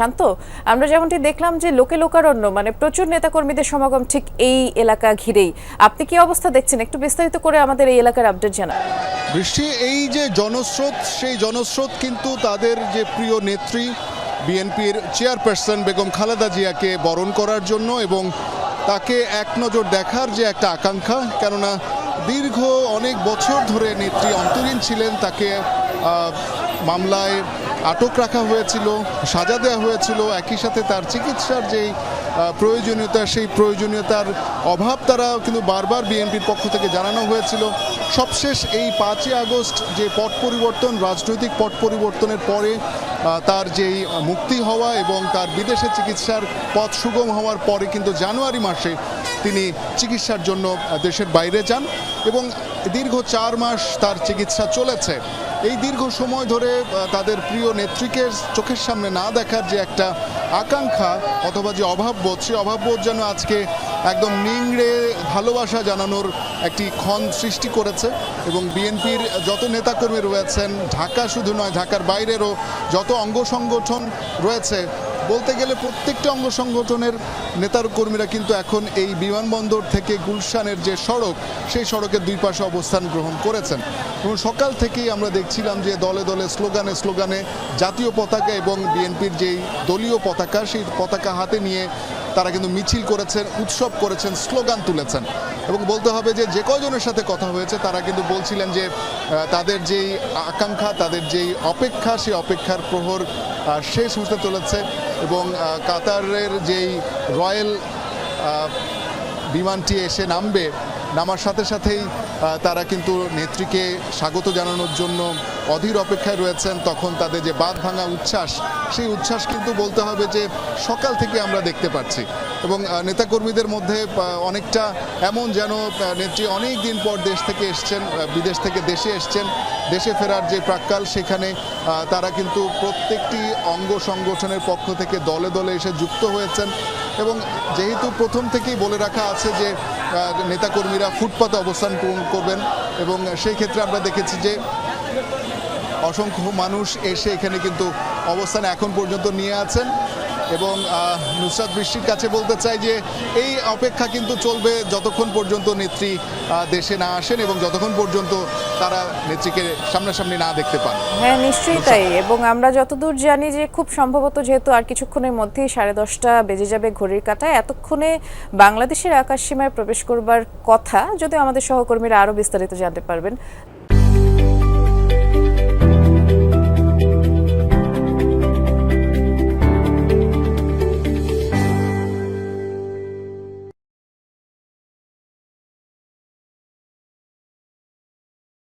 শান্ত আমরা যেমনটি দেখলাম যে লোকে লোকারণ্য মানে প্রচুর নেতাকর্মীদের সমাগম ঠিক এই এলাকা ঘিরেই। আপনি কি অবস্থা দেখছেন? একটু বিস্তারিত করে আমাদের এই এলাকার আপডেট জানান। বৃষ্টি, এই যে জনস্রোত, সেই জনস্রোত কিন্তু তাদের যে প্রিয় নেত্রী, বিএনপির চেয়ারপারসন বেগম খালেদা জিয়াকে বরণ করার জন্য এবং তাকে এক নজর দেখার যে একটা আকাঙ্ক্ষা, কেননা দীর্ঘ অনেক বছর ধরে নেত্রী অন্তরীণ ছিলেন, তাকে মামলায় আটক রাখা হয়েছিল, সাজা দেওয়া হয়েছিল। একই সাথে তার চিকিৎসার যেই প্রয়োজনীয়তা, সেই প্রয়োজনীয়তার অভাব তারা কিন্তু বারবার বিএনপির পক্ষ থেকে জানানো হয়েছিল। সবশেষ এই পাঁচই আগস্ট যে পট পরিবর্তন, রাজনৈতিক পট পরিবর্তনের পরে তার যেই মুক্তি হওয়া এবং তার বিদেশে চিকিৎসার পথ সুগম হওয়ার পরে কিন্তু জানুয়ারি মাসে তিনি চিকিৎসার জন্য দেশের বাইরে যান এবং দীর্ঘ চার মাস তার চিকিৎসা চলেছে। এই দীর্ঘ সময় ধরে তাদের প্রিয় নেত্রীকে চোখের সামনে না দেখার যে একটা আকাঙ্ক্ষা অথবা যে অভাববোধ, সে অভাববোধ যেন আজকে একদম নিংড়ে ভালোবাসা জানানোর একটি ক্ষণ সৃষ্টি করেছে এবং বিএনপির যত নেতাকর্মী রয়েছেন, ঢাকা শুধু নয়, ঢাকার বাইরেরও যত অঙ্গ সংগঠন রয়েছে বলতে গেলে প্রত্যেকটা অঙ্গ সংগঠনের নেতার কর্মীরা কিন্তু এখন এই বিমানবন্দর থেকে গুলশানের যে সড়ক, সেই সড়কের দুই পাশে অবস্থান গ্রহণ করেছেন। এবং সকাল থেকেই আমরা দেখছিলাম যে দলে দলে স্লোগানে স্লোগানে জাতীয় পতাকা এবং বিএনপির যেই দলীয় পতাকা, সেই পতাকা হাতে নিয়ে তারা কিন্তু মিছিল করেছেন, উৎসব করেছেন, স্লোগান তুলেছেন। এবং বলতে হবে যে যে কয়জনের সাথে কথা হয়েছে, তারা কিন্তু বলছিলেন যে তাদের যেই আকাঙ্ক্ষা, তাদের যেই অপেক্ষা, সেই অপেক্ষার প্রহর শেষ হতে চলেছে। এবং কাতারের যেই রয়্যাল বিমানটি এসে নামবে, নামার সাথে সাথেই তারা কিন্তু নেত্রীকে স্বাগত জানানোর জন্য অধীর অপেক্ষায় রয়েছেন। তখন তাদের যে বাঁধ ভাঙা উচ্ছ্বাস, সেই উচ্ছ্বাস কিন্তু বলতে হবে যে সকাল থেকে আমরা দেখতে পাচ্ছি। এবং নেতাকর্মীদের মধ্যে অনেকটা এমন যেন নেত্রী অনেক দিন পর দেশ থেকে এসছেন বিদেশ থেকে দেশে এসছেন, দেশে ফেরার যে প্রাক্কাল সেখানে তারা কিন্তু প্রত্যেকটি অঙ্গ সংগঠনের পক্ষ থেকে দলে দলে এসে যুক্ত হয়েছেন। এবং যেহেতু প্রথম থেকেই বলে রাখা আছে যে নেতাকর্মীরা ফুটপাতে অবস্থান করবেন এবং সেই ক্ষেত্রে আমরা দেখেছি যে অসংখ্য মানুষ এসে এখানে কিন্তু অবস্থান এখন পর্যন্ত নিয়ে আছেন এবং নুসরাত বৃষ্টির কাছে বলতে চাই যে এই অপেক্ষা কিন্তু চলবে যতক্ষণ পর্যন্ত নেত্রী দেশে না আসেন এবং যতক্ষণ পর্যন্ত তারা নেত্রীকে সামনাসামনি না দেখতে পান। হ্যাঁ নিশ্চয়ই তাই। এবং আমরা যতদূর জানি যে খুব সম্ভবত যেহেতু আর কিছুক্ষণের মধ্যেই সাড়ে দশটা বেজে যাবে ঘড়ির কাঁটায় এতক্ষণে বাংলাদেশের আকাশ সীমায় প্রবেশ করবার কথা যদি আমাদের সহকর্মীরা আরও বিস্তারিত জানতে পারবেন।